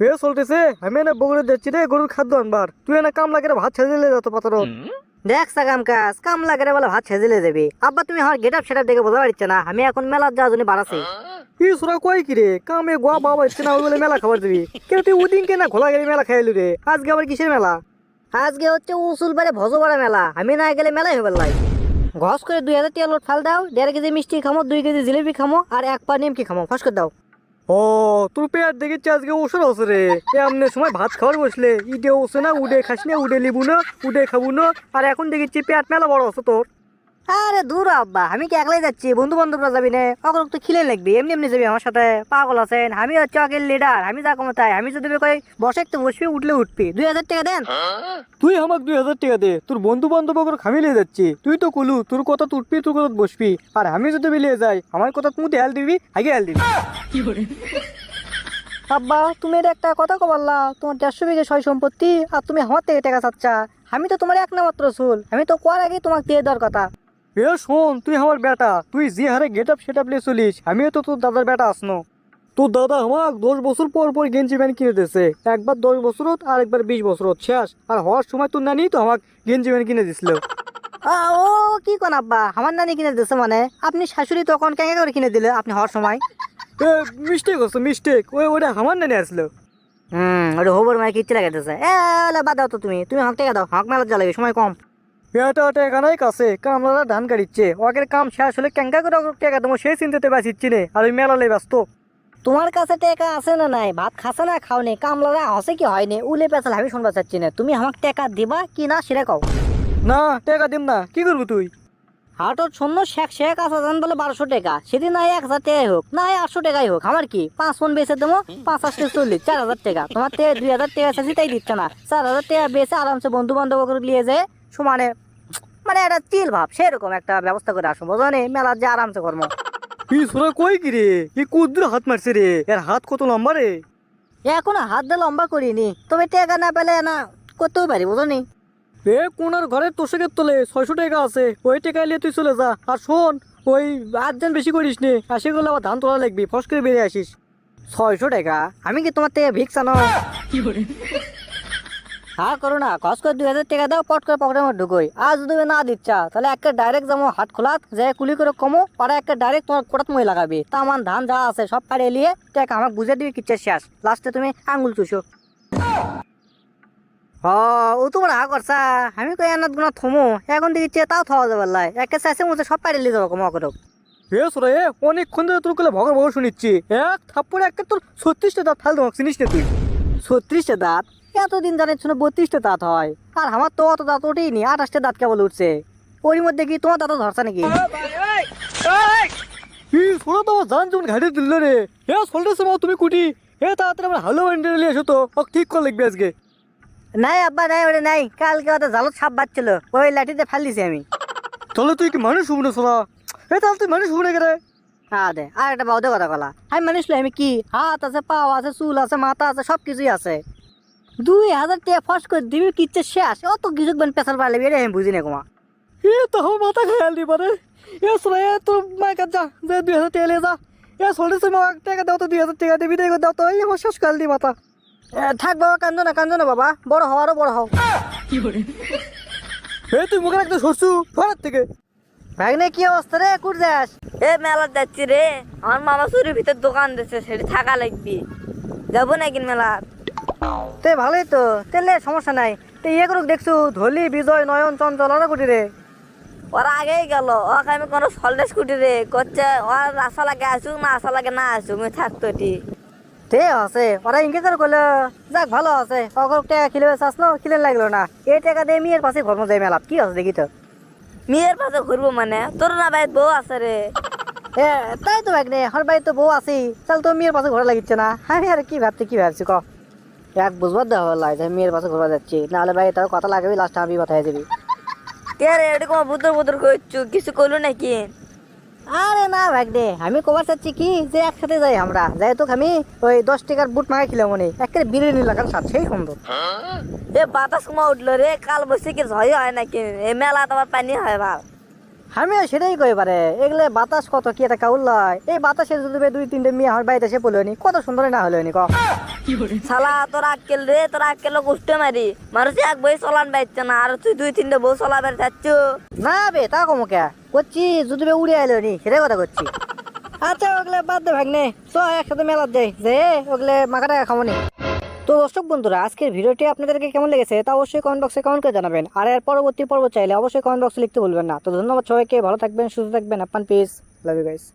এ চলতেছে আমি এনে বগুড়ে যাচ্ছি রে গরুর খাদ্য আনবার তুই এনে কাম লাগে ভাত ছেড়ে দিলে যত পাতর দেখ সাকাম কাজ কাম লাগে বলে ভাত ছেজেলে দেবে আব্বা তুমি আমার গেট আপ সেটা দেখে বোঝা পারছে না আমি এখন মেলার যাওয়ার জন্য বাড়াছি ই সুরা কয় কি রে কামে গোয়া বাবা ইচ্ছে না বলে মেলা খাবার দিবি কেন তুই ওদিন কেনা খোলা গেলে মেলা খাইলু রে আজকে আবার কিসের মেলা? আজকে হচ্ছে উসুল বারে ভজবাড়া মেলা। আমি না গেলে মেলাই হবে লাই। ঘস করে দুই হাজার টাকা লোট ফাল দাও দেড় কেজি মিষ্টি খামো দুই কেজি জিলিপি খামো আর এক পা নিমকি খামো। ফস করে দাও। ও, তোর পেট দেখেছি আজকে ওষুধ হচ্ছে রে। এমনি সময় ভাত খাওয়ার বসলে। ইডে ওষে না, উডে খাস না, উডে লিবু না, উডে খাবু না। আর এখন দেখেছি পেয়ার মেলা বড় আছে তোর। আরে দূর আব্বা আমি কি একলাই যাচ্ছি? বন্ধু বান্ধবরা যাবি না? অগর তো খিলে লাগবি এমনি এমনি যাবি আমার সাথে। পাগল আছেন আমি হচ্ছে আগের লিডার আমি যা কমো তাই। আমি যদি কই বসে তো বসবি উঠলে উঠবি। দুই হাজার টাকা দেন। তুই আমাকে দুই হাজার টাকা দে তোর বন্ধু বান্ধব ওগুলো খামিয়ে যাচ্ছি। তুই তো কলু তোর কথা উঠবি তোর কথা বসবি। আর আমি যদি মিলিয়ে যাই আমার কথা তুই হেল দিবি আগে হেল দিবি। আব্বা তুমি এটা একটা কথা কবাল্লা তোমার দেড়শো বিঘে সয় সম্পত্তি আর তুমি আমার থেকে টাকা চাচ্ছা। আমি তো তোমার এক না মাত্র চুল আমি তো কোয়ার আগে তোমাকে দিয়ে দেওয়ার কথা। এ শোন তুই আমার বেটা। তুই যে হারে গেট আপ সেট আপ নিয়ে চলিস আমিও তো তোর দাদার বেটা আসনো। তোর দাদা আমার দশ বছর পর পর গেঞ্জি প্যান্ট কিনে দিয়েছে। একবার দশ বছরত আর একবার বিশ বছরত শেষ। আর হওয়ার সময় তোর নানি তো আমাকে গেঞ্জি প্যান্ট কিনে দিছিল ও কি কোন আব্বা আমার নানি কিনে দিচ্ছে মানে? আপনি শাশুড়ি তখন কেঙ্গা করে কিনে দিলে আপনি হওয়ার সময়? মিস্টেক হচ্ছে মিস্টেক ওই ওটা আমার নানি আসলো। হুম ওটা হোবর মায়ের কিচ্ছু লাগাইতেছে। এ বাদ দাও তো তুমি। তুমি হক টাকা দাও হক মেলা জ্বালাবে সময় কম। এটা ওটা এখানেই কাছে। কামলারা ধান কাটিচ্ছে। ওকে কাম শেষ হলে ক্যাঙ্কা করে ওকে টাকা দেবো সেই চিন্তাতে বাঁচিচ্ছি নে। আর ওই মেলালে ব্যস্ত। তোমার কাছে টাকা আছে না নাই? ভাত খাসে না খাও নি। কামলারা হসে কি হয়নি উলে পেছাল আমি শুনবা চাচ্ছি না। তুমি আমাকে টাকা দিবা কি না সেটা কও। না টাকা দিম না। কি করবি তুই? হাটত শূন্য শেখ শেখ আছে জান বলে বারোশো টাকা। সেদিন নাই এক হাজার টাকাই হোক নাই আটশো টাকাই হোক। আমার কি? পাঁচ ফোন বেচে দেবো পাঁচ আটশো চল্লিশ চার হাজার টাকা। তোমার থেকে দুই হাজার টাকা চাইছি তাই দিচ্ছে না। চার হাজার টাকা বেচে আরামসে বন্ধু বান্ধব করে নিয়ে যায়। সমানে মানে একটা চিল ভাব সেরকম একটা ব্যবস্থা করে আসব বোঝনি মেলার যে আরামসে কর্ম ই সোনা কই কি রে? ই কুদ্দুর হাত মারছে রে? এর হাত কত লম্বা রে? এখনও হাত দিয়ে লম্বা করিনি তবে টাকা না পেলে না করতেও পারি বুঝনি? এ কোনার ঘরে তোষকের তোলে ছয়শো টাকা আছে ওই টাকা নিয়ে তুই চলে যা। আর শোন ওই আটজন বেশি করিস নে আর সেগুলো আবার ধান তোলা লাগবি ফস করে বেরিয়ে আসিস। ছয়শো টাকা? আমি কি তোমার থেকে ভিক্স আনো হ্যাঁ করো না। কস করে দুই হাজার টাকা দাও পট করে পকেটের মধ্যে ঢুকোই আর যদি না দিচ্ছা তাহলে একটা ডাইরেক্ট যাব হাট খোলাত যে কুলি করে কমো ওরা একটা ডাইরেক্ট তোমার কোটাত মই লাগাবি। তা আমার ধান যা আছে সব পাড়ে এলিয়ে টাকা আমাকে বুঝে দিবি কিচ্ছে শেষ। লাস্টে তুমি আঙ্গুল চুষো। হ ও তোমার হা করছা। আমি কই এনাত গুণা থমো? এখন দিচ্ছে তাও থাওয়া যাবে লাই। একটা শেষে মুছে সব পাড়ে লিয়ে যাব কমা করো এ সোরা এ অনেকক্ষণ ধরে তোর কোলে ভগর ভগর শুনিচ্ছি। এক থাপ্পড়ে একটা তোর ছত্রিশটা দাঁত ফাল চিনিস না তুই? ছত্রিশটা দাঁত? এতদিন জানিস না বত্রিশটা দাঁত হয়। আর আমার তো অত দাঁত ওঠেই আঠাশটা দাঁত কেবল উঠছে। ওর মধ্যে কি তোমার দাঁত ধরছে নাকি? ই সোনা তো আমার জান ঘাটে দিল রে। এ তুমি কুটি। এ তাড়াতাড়ি আমার হালো বান্ডে নিয়ে এসো তো। ও ঠিক করে লিখবে আজকে। নাই আব্বা নাই ওরে নাই। কালকে ওদের জালত সাপ বাচ্ছিল ওই লাঠিতে ফাল দিছি আমি। তাহলে তুই কি মানুষ হব না সোনা এ তাহলে তুই মানুষ হব না কেরে হ্যাঁ দে। আর একটা বাউদে কথা কলা আমি মানুষ আমি কি? হাত আছে পাও আছে চুল আছে মাথা আছে সব কিছুই আছে। দুই হাজার টাকা ফস করে দিবি কিচ্ছে শেষ। অত কিছু বেন পেশাল পারলে এটা আমি বুঝি না কুমা। এ তো মাথা খেয়াল দি পারে এ সোনা এ তোর মায়ের যা যে দুই হাজার টাকা নিয়ে যা। এ মা টাকা দাও তো দুই হাজার টাকা দেবি দেয় দাও তো এই আমার শেষ কাল দি মাথা এ, থাক বাবা কান্দো না কান্দো না বাবা বড় হওয়ারও বড় হও। এ তুই মুখে রাখতে সরছু ঘরের থেকে? ভাগনে কি অবস্থা রে কুট যাস? এ মেলা যাচ্ছি রে আমার মামা চুরির ভিতর দোকান দিচ্ছে সেটি থাকা লাগবি। যাব নাকি মেলা তে ভালোই তো। তেলে সমস্যা নাই। তে ইয়ে করুক দেখছু ধলি বিজয় নয়ন চঞ্চল আর কুটি রে। ওরা আগেই গেল ওকে আমি কোনো সল্টে স্কুটি রে। করছে ওর আশা লাগে আসুক না আশা লাগে না আসুক আমি থাকতো এটি। তে আছে ওরা ইনকে করে কইলো যাক ভালো আছে। অগর টাকা খিলে না খিলে লাগল না। এই টাকা দিয়ে মেয়ের পাশে ঘর যায় মেলাত কি আছে দেখি তো। মেয়ের পাশে ঘুরবো মানে? তোর না বাইর বউ আছে রে। এ তাই তো ভাগ্নে হর বাড়ি তো বউ আছি তাহলে তো মেয়ের পাশে ঘোরা লাগিচ্ছে না। আমি আর কি ভাবছি কি ভাবছি ক? এক বুঝবার দেওয়া হল যে মেয়ের পাশে ঘোরা যাচ্ছি। নাহলে ভাই তার কথা লাগাবি লাস্ট আমি কথা যাবি। কে রে এরকম বুদর বুদর করছু? কিছু করল নাকি? আরে না ভাগ্নে আমি কবার চাচ্ছি কি যে একসাথে যাই আমরা। যাই তো আমি ওই দশ টাকার বুট মাগাই খিলাম মনে। একেবারে বিরিয়ানি লাগার স্বাদ সেই সুন্দর। এ বাতাস কমা উঠল রে কাল বসে কি ঝয় হয় নাকি? এ মেলা তোমার পানি হয় ভালো আমিও সেটাই কই পারে এগুলো বাতাস কত কি একটা কাউল লয় এই বাতাসে যদি দুই তিনটে মেয়ে আমার বাড়িতে এসে পড়ল নি কত সুন্দর না হলো নি ক? শালা তোর আক্কেল রে তোর আক্কেল কুষ্টে মারি। মানুষ এক বই চলান বাইচ্ছে না আর তুই দুই তিনটে বউ চলা বেড়ে যাচ্ছ না বে তা কমো কে? করছি যদি বে উড়ে আইলো নি সেটাই কথা করছি। আচ্ছা ওগুলো বাদ দে ভাগ্নে চ একসাথে মেলার যাই। যে ওগুলো মাখা টাকা খামো নি। তো দর্শক বন্ধুরা আজকের ভিডিওটি আপনাদেরকে কেমন লেগেছে তা অবশ্যই কমেন্ট বক্সে কমেন্ট করে জানাবেন। আর এর পরবর্তী পর্ব চাইলে অবশ্যই কমেন্ট বক্সে লিখতে ভুলবেন না। তো ধন্যবাদ সবাইকে ভালো থাকবেন সুস্থ থাকবেন আপান পিস লাভ ইউ গাইস